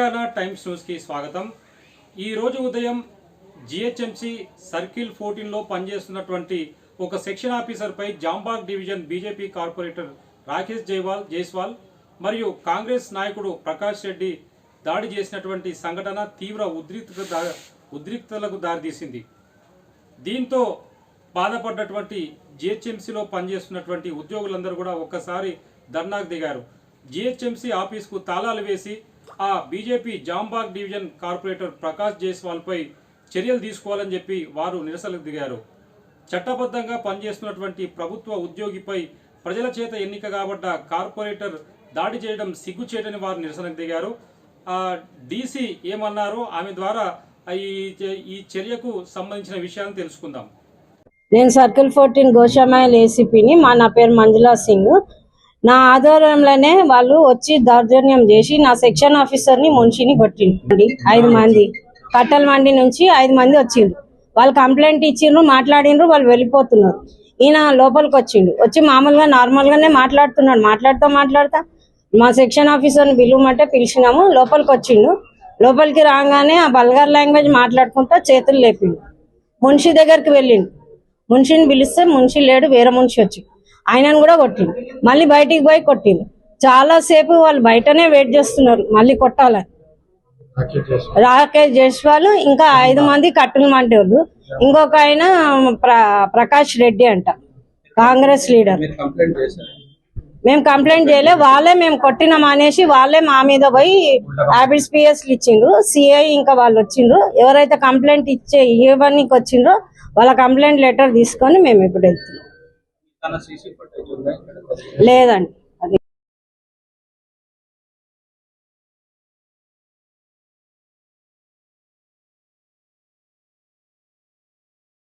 Telangana times న్యూస్కి స్వాగతం. ఈరోజు ఉదయం జిహెచ్ఎంసీ సర్కిల్ ఫోర్టీన్లో పనిచేస్తున్నటువంటి ఒక section ఆఫీసర్పై Jambagh division BJP corporator Rakesh Jaiwal Jaiswal మరియు కాంగ్రెస్ నాయకుడు ప్రకాష్ రెడ్డి దాడి చేసినటువంటి సంఘటన తీవ్ర ఉద్రిక్త ఉద్రిక్తలకు దారితీసింది. దీంతో బాధపడ్డటువంటి జిహెచ్ఎంసీలో పనిచేస్తున్నటువంటి ఉద్యోగులందరూ కూడా ఒక్కసారి ధర్నాకు దిగారు. జిహెచ్ఎంసీ ఆఫీస్కు తాళాలు వేసి ఆ BJP Jambagh division corporator Prakash జైస్వాల్పై చర్యలు తీసుకోవాలని చెప్పి వారు నిరసనకు దిగారు. చట్టబద్ధంగా పనిచేస్తున్నటువంటి ప్రభుత్వ ఉద్యోగిపై ప్రజల చేత ఎన్నిక కాబడ్డ కార్పొరేటర్ దాడి చేయడం సిగ్గుచేటని వారు నిరసనకు దిగారు. డీసీ ఏమన్నారో ఆమె ద్వారా ఈ ఈ చర్యకు సంబంధించిన విషయాలను తెలుసుకుందాం. నేను సర్కిల్ ఫోర్టీన్ గోషామాయల్ ఏసీపీని మా నా పేరు మంజులా సింగ్. నా ఆధ్వర్యంలోనే వాళ్ళు వచ్చి దౌర్జన్యం చేసి నా సెక్షన్ ఆఫీసర్ని మున్షిని కొట్టిండి ఐదు మంది. కట్టల మండి నుంచి ఐదు మంది వచ్చిండ్రు. వాళ్ళు కంప్లైంట్ ఇచ్చిండ్రు మాట్లాడిండ్రు వాళ్ళు వెళ్ళిపోతున్నారు. ఈయన లోపలికి వచ్చిండు. వచ్చి మామూలుగా నార్మల్ గానే మాట్లాడుతున్నాడు. మాట్లాడుతూ మాట్లాడుతా మా సెక్షన్ ఆఫీసర్ని పిలువమంటే పిలిచినాము. లోపలికి వచ్చిండు. లోపలికి రాగానే ఆ బల్గార్ లాంగ్వేజ్ మాట్లాడుకుంటా చేతులు లేపిండు. మున్షి దగ్గరికి వెళ్ళిండు. మున్షిని పిలిస్తే మున్షి లేడు వేరే మున్షి వచ్చి ఆయనను కూడా కొట్టిండు. మళ్ళీ బయటికి పోయి కొట్టిండు. చాలా సేపు వాళ్ళు బయటనే వెయిట్ చేస్తున్నారు. మళ్ళీ కొట్టాలని రాకేష్ జైస్వాల్. ఇంకా ఐదు మంది కట్టులు మంటోళ్ళు ఇంకొక ఆయన ప్ర- ప్రకాష్ రెడ్డి అంట. కాంగ్రెస్ లీడర్. మేము కంప్లైంట్ చేయలే. వాళ్ళే మేము కొట్టినాం అనేసి వాళ్ళే మా మీద పోయి హ్యాబిట్స్ పిఎస్ ఇచ్చిండ్రు సిఐ ఇంకా వాళ్ళు వచ్చిండ్రు. ఎవరైతే కంప్లైంట్ ఇచ్చే ఇవ్వడానికి వచ్చిండ్రో వాళ్ళ కంప్లైంట్ లెటర్ తీసుకొని మేము ఇప్పుడు వెళ్తున్నాం. లేదండి.